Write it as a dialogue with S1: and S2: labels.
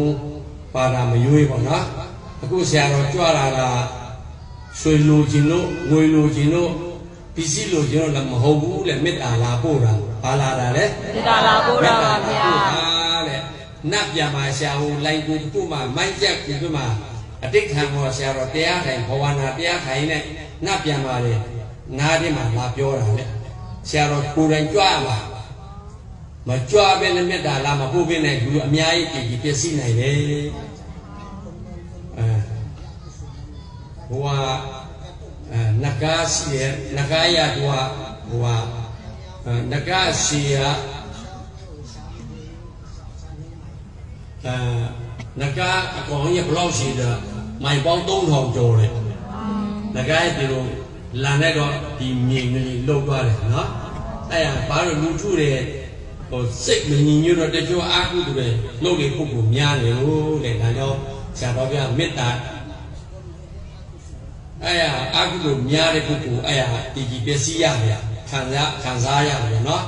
S1: လုံးပါတာမရွေးပေါ့နော်အခုဆရာတော်ကြွလာတာဆွေလိုခြင်းတို့ငွေလိုခြင်းတို့ပစ္စည်းလိုခြင်းတို့လည်းမဟုတ်ဘူးလေမေတ္တာလာပို့တာဘာလာတာလဲ
S2: မေတ္တာလာပို့တာပါဗျာ
S1: လေနတ်ပြန်မှာဆရာဟိုလိုက်ကိုပို့မှာမိုက်ရက်ကိုပို့မှာအတိတ်ခံတော်ဆရာတော်တရားထိုင်ဘဝနာတရားထိုင်နဲ့နတ်ပြန်ပါလေနားထဲမှာလာပြောတာလေဆရာတော်ကိုယ်တိုင်ကြွလာ မှာမကြွဘဲနဲ့မေတ္တာလာမပို့ဘဲနဲ့လူအများကြီးပြည်ပြည်ပြည့်စည်နိုင်တယ်အဲဟိုကအဲနဂါစီရနဂါရတူကဟိုကအဲနဂါစီရအဲငကားအကောင်ကြီးဘယ်လောက်ရှိတာမိုင်ပေါင်း3000ကျော်တယ်ငကားရဲ့ဒီလိုလန်တဲ့တော့ဒီမြေငလီလှုပ်သွားတယ်နော်အဲ့ဒါဘာလို့လူထုတွေ ဟိုစိတ်မငြိမ်ညွတ်တော့တချို့အာဟုတူတွေလှုပ်လေပုဂ္ဂိုလ်များနေလို့လေဒါကြောင့်ဆရာတော်ပြမေတ္တာအဲ့ဒါအာဟုတူများတဲ့ပုဂ္ဂိုလ်အဲ့ဒါဒီကြီးပျက်စီးရတယ်ခံစားခံစားရတယ်နော်